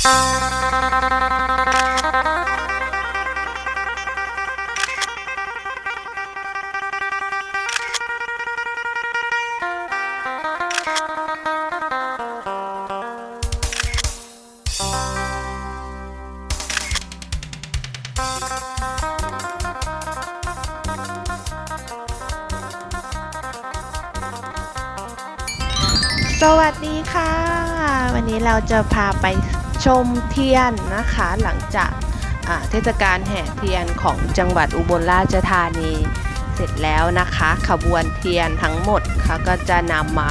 สวัสดีค่ะ วันนี้เราจะพาไป ชมเทียนนะคะหลังจากเทศกาลแห่เทียนของจังหวัดอุบลราชธานีเสร็จแล้วนะคะ ขบวนเทียนทั้งหมดค่ะก็จะนำมา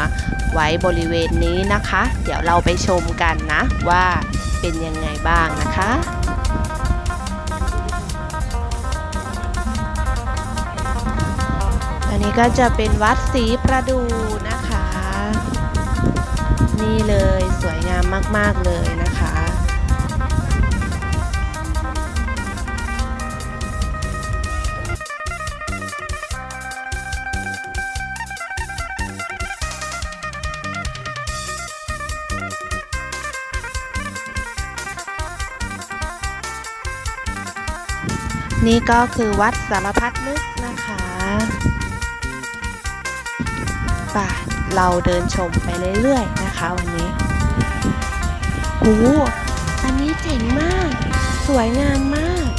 ไว้บริเวณนี้นะคะ เดี๋ยวเราไปชมกันนะว่าเป็นยังไงบ้างนะคะอันนี้ก็จะเป็นวัดศรีประดูนะคะ นี่เลยสวยงามมาก ๆ เลยนะ นี่ก็คือวัดสารพัดนึกนะคะป่ะเราเดินชมไปเรื่อยๆนะคะวันนี้โหอันนี้เจ๋งมาก สวยงามมาก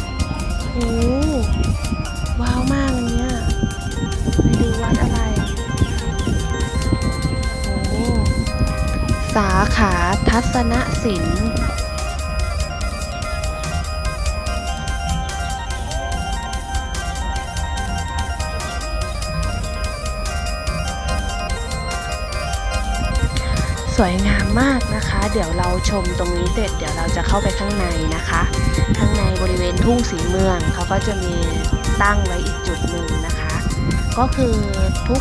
โหว้าวมากอันเนี้ยไปดูวัดอะไรโหสาขาทัศนศิลป์ วยงามมากนะคะ เดี๋ยวเราชมตรงนี้เสร็จ เดี๋ยวเราจะเข้าไปข้างในนะคะ ข้างในบริเวณทุ่งสีเมืองเขาก็จะมีตั้งไว้อีกจุดหนึ่งนะคะ ก็คือทุก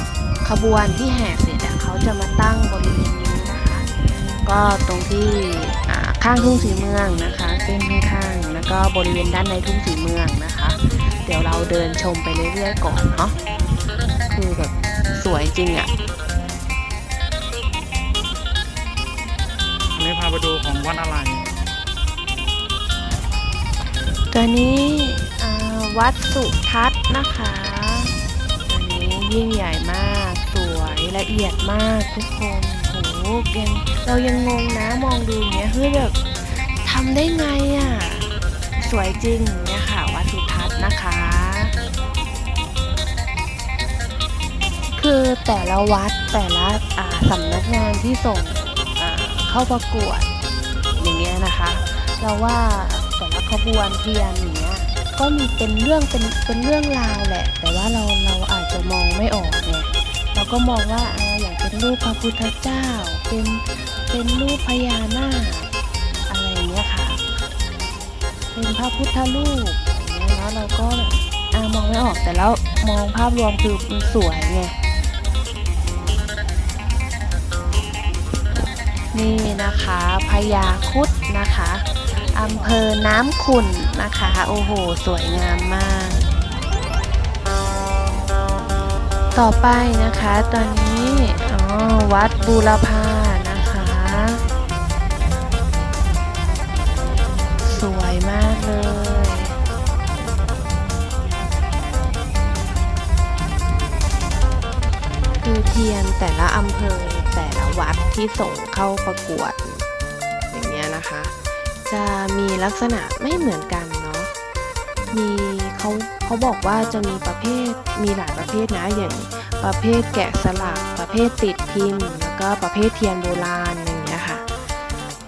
ขบวนที่แห่เสร็จเขาจะมาตั้งบริเวณนี้นะคะ ก็ตรงที่ข้างทุ่งสีเมืองนะคะเส้นข้างๆแล้วก็บริเวณด้านในทุ่งสีเมืองนะคะ เดี๋ยวเราเดินชมไปเรื่อยๆก่อนเนาะคือแบบสวยจริงอะอั วัดอะไร ตัวนี้วัดสุทัศน์นะคะตัวนี้ยิ่งใหญ่มาก สวยละเอียดมากทุกคนโหยังเรายังงงนะมองดูอย่างเงี้ยเฮ้ยแบบทำได้ไงอะ่ะ สวยจริงเนี่ยค่ะ วัดสุทัศน์นะคะ คือแต่ละวัดแต่ละสำนักงานที่ส่งเข้าประกวด อย่างเงี้ยนะคะ เราว่าแต่ละขบวนเทียนอย่างเงี้ยก็มีเป็นเรื่องเป็นเป็นเรื่องราวแหละ แต่ว่าเราเราอาจจะมองไม่ออกไงเราก็มองว่าอ่าอย่างเป็นรูปพระพุทธเจ้า เป็นเป็นรูปพญานาคอะไรอย่างเงี้ยค่ะ เป็นพระพุทธรูปอย่างเงี้ยแล้วเราก็อ่ามองไม่ออกแต่แล้วมองภาพรวมคือสวยไง นี่นะคะพญาคุดนะคะอำเภอน้ำขุ่นนะคะ โอ้โห สวยงามมาก ต่อไปนะคะ ตอนนี้อ๋อวัดบูรพานะคะ สวยมากเลยคือเทียนแต่ละอำเภอ วัดที่ส่งเข้าประกวด อย่างเงี้ยนะคะ จะมีลักษณะไม่เหมือนกันเนาะมีเขาเขาบอกว่าจะมีประเภทมีหลายประเภทนะอย่างประเภทแกะสลักประเภทติดพิมพ์ แล้วก็ประเภทเทียนโบราณอย่างเงี้ยค่ะ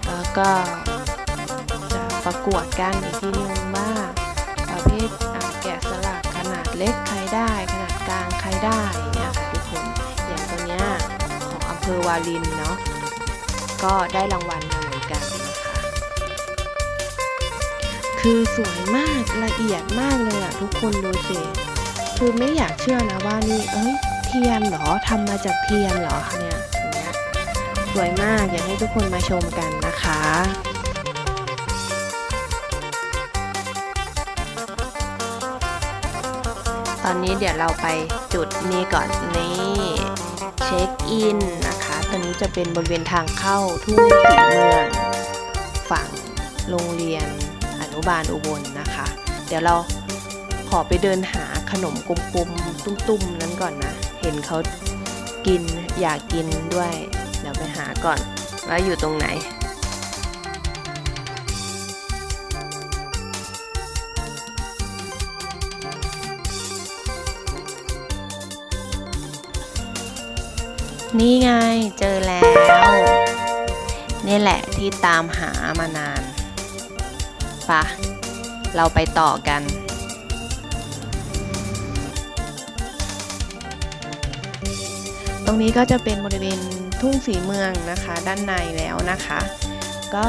แล้วก็จะประกวดกันอีกทีนึงว่าประเภทอ่าแกะสลักขนาดเล็กใครได้ ขนาดกลางใครได้ องอำเภอวารินเนาะก็ได้รางวัลมาเหมือนกันนะคะ คือสวยมากละเอียดมากเลยอะทุกคนดูสิคือไม่อยากเชื่อนะว่านี่เอ้ยเทียนเหรอทำมาจากเทียนเหรอเนี่ยอย่างเงี้ยสวยมากอยากให้ทุกคนมาชมกันนะคะตอนนี้เดี๋ยวเราไปจุดนี้ก่อนนี่เช็คอินนะคะตอนนี้จะเป็นบริเวณทางเข้าทุ่งสีเมืองฝั่งโรงเรียนอนุบาลอุบลนะคะ เดี๋ยวเราขอไปเดินหาขนมกลมๆตุ้มๆนั้นก่อนนะ เห็นเขากินอยากกินด้วย เดี๋ยวไปหาก่อนว่าอยู่ตรงไหน นี่ไงเจอแล้ว นี่แหละที่ตามหามานานปะเราไปต่อกัน ตรงนี้ก็จะเป็นบริเวณทุ่งสีเมืองนะคะ ด้านในแล้วนะคะ ก็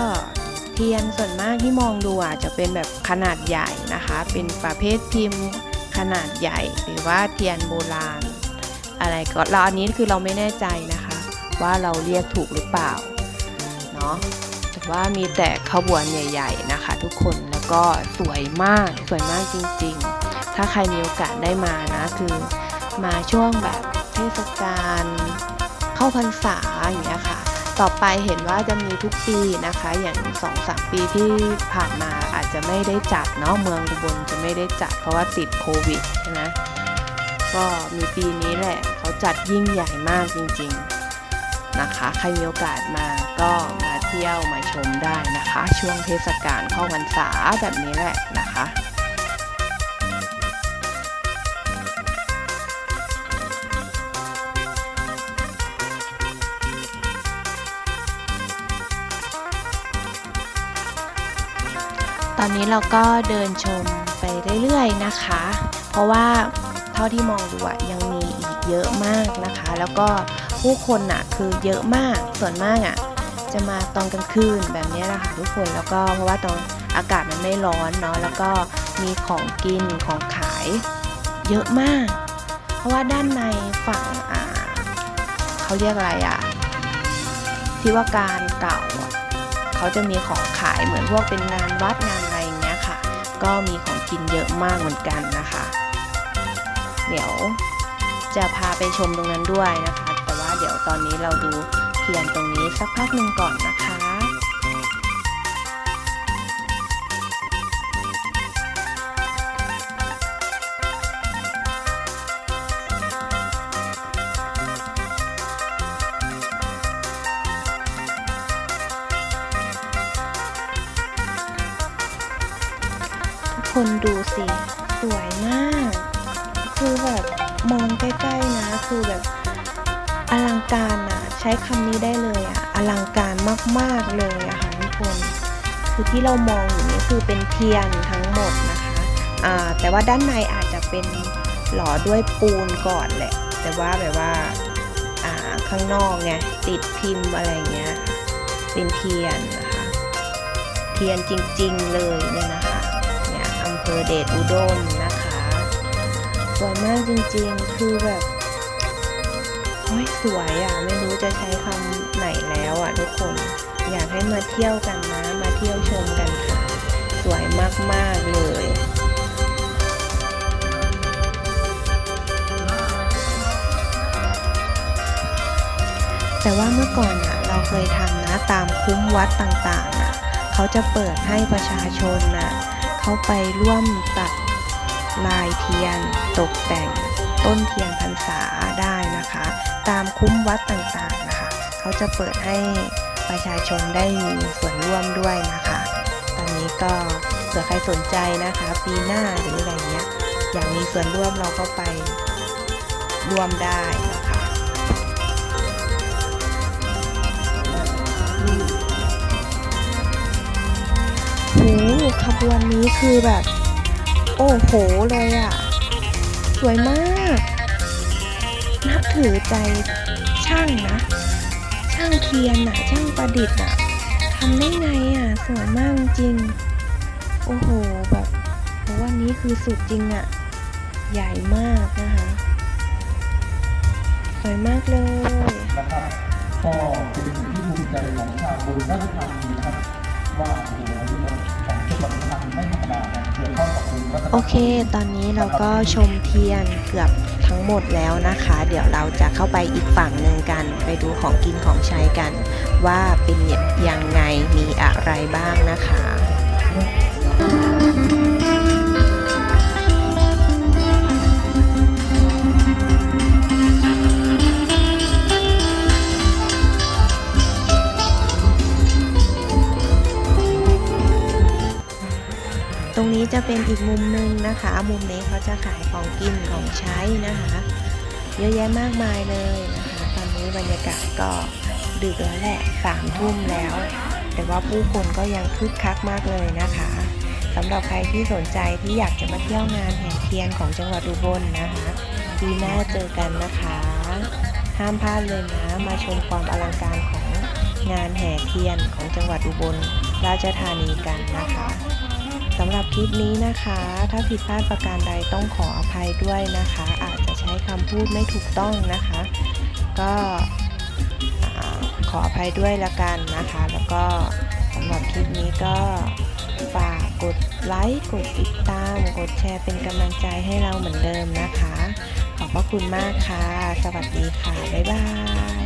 เทียนส่วนมากที่มองดูอะจะเป็นแบบขนาดใหญ่นะคะ เป็นประเภทพิมพ์ขนาดใหญ่ หรือว่าเทียนโบราณ อะไรก็เราอันนี้คือเราไม่แน่ใจนะคะ ว่าเราเรียกถูกหรือเปล่าเนาะแต่ว่ามีแต่ขบวนใหญ่ ๆนะคะ ทุกคนแล้วก็สวยมากสวยมากจริงๆ ถ้าใครมีโอกาสได้มานะคือมาช่วงแบบเทศกาลเข้าพรรษาอย่างเงี้ยค่ะต่อไปเห็นว่าจะมีทุกปีนะคะ อย่าง2อสปีที่ผ่านมาอาจจะไม่ได้จัดเนาะเมืองอุบลจะไม่ได้จัดเพราะว่าติดโควิดใช่ไหม ก็มีปีนี้แหละเขาจัดยิ่งใหญ่มากจริงๆนะคะ ใครมีโอกาสมาก็มาเที่ยวมาชมได้นะคะ ช่วงเทศกาลเข้าพรรษาแบบนี้แหละนะคะตอนนี้เราก็เดินชมไปเรื่อยๆนะคะ เพราะว่า ท่าที่มองดูอะยังมีอีกเยอะมากนะคะ แล้วก็ผู้คนอะคือเยอะมากส่วนมากอะจะมาตอนกลางคืนแบบนี้แหละค่ะทุกคนแล้วก็เพราะว่าตอนอากาศมันไม่ร้อนเนาะแล้วก็มีของกินของขายเยอะมาก เพราะว่าด้านในฝั่งอ่าเขาเรียกอะไรอะที่ว่าการเก่าเขาจะมีของขายเหมือนพวกเป็นงานวัดงานอะไรอย่างเงี้ยค่ะ ก็มีของกินเยอะมากเหมือนกันนะคะ เดี๋ยวจะพาไปชมตรงนั้นด้วยนะคะ แต่ว่าเดี๋ยวตอนนี้เราดูเทียนตรงนี้สักพักหนึ่งก่อนนะคะทุกคนดูสิ สวยมาก คือแบบมองใกล้ๆนะคือแบบอลังการนะใช้คำนี้ได้เลยอะอลังการมากๆเลยอะค่ะทุกคนคือที่เรามองอยู่นี้คือเป็นเทียนทั้งหมดนะคะอ่าแต่ว่าด้านในอาจจะเป็นหล่อด้วยปูนก่อนแหละ แต่ว่าแบบว่าอ่าข้างนอกไงติดพิมพ์อะไรเงี้ยเป็นเทียนนะคะเทียนจริงๆเลยเนี่ยนะคะเนี่ยอำเภอเดชอุดมนะ วยมากจริงๆ คือแบบโอ้ยสวยอะ ไม่รู้จะใช้คำไหนแล้วอะทุกคน อยากให้มาเที่ยวกันนะ มาเที่ยวชมกันค่ะ สวยมากๆเลยแต่ว่าเมื่อก่อนอะเราเคยทำนะตามคุ้มวัดต่างๆอะเขาจะเปิดให้ประชาชนน่ะเขาไปร่วมตัด ลายเทียนตกแต่งต้นเทียนพรรษาได้นะคะ ตามคุ้มวัดต่างๆนะคะ เขาจะเปิดให้ประชาชนได้มีส่วนร่วมด้วยนะคะ ตอนนี้ก็เผื่อใครสนใจนะคะ ปีหน้าหรืออะไรเงี้ยอยากมีส่วนร่วมเราก็ไปร่วมได้นะคะโหขบวนนี้คือแบบ โอ้โหเลยอะ่ะ สวยมาก นับถือใจช่างนะ ช่างเทียนน่ะ ช่างประดิษฐ์น่ะทำได้ไงอะ่ะ สวยมากจริง โอ้โหแบบวันนี้คือสุดจริงอะ่ะ ใหญ่มากนะคะ สวยมากเลยนะครับก็เป็นสิ่งที่ภูมิใจของชาวบุรีรัมย์นะครับว่า โอเค ตอนนี้เราก็ชมเทียนเกือบทั้งหมดแล้วนะคะ เดี๋ยวเราจะเข้าไปอีกฝั่งหนึ่งกัน ไปดูของกินของใช้กัน ว่าเป็นยังไงมีอะไรบ้างนะคะ จะเป็นอีกมุมหนึ่งนะคะ มุมนี้เขาจะขายของกินของใช้นะคะ เยอะแยะมากมายเลยนะคะ ตอนนี้บรรยากาศก็ดึกแล้วแหละสามทุ่มแล้ว แต่ว่าผู้คนก็ยังคึกคักมากเลยนะคะสำหรับใครที่สนใจที่อยากจะมาเที่ยวงานแห่เทียนของจังหวัดอุบลนะคะปีหน้าเจอกันนะคะ ห้ามพลาดเลยนะ มาชมความอลังการของงานแห่เทียนของจังหวัดอุบลราชธานีกันนะคะ หรับคลิปนี้นะคะ ถ้าผิดพลาดประการใดต้องขออภัยด้วยนะคะ อาจจะใช้คำพูดไม่ถูกต้องนะคะ ก็ขออภัยด้วยละกันนะคะ แล้วก็สำหรับคลิปนี้ก็ฝากกดไลค์กดติดตาม กดแชร์เป็นกำลังใจให้เราเหมือนเดิมนะคะ ขอบพระคุณมากค่ะ สวัสดีค่ะ บ๊ายบาย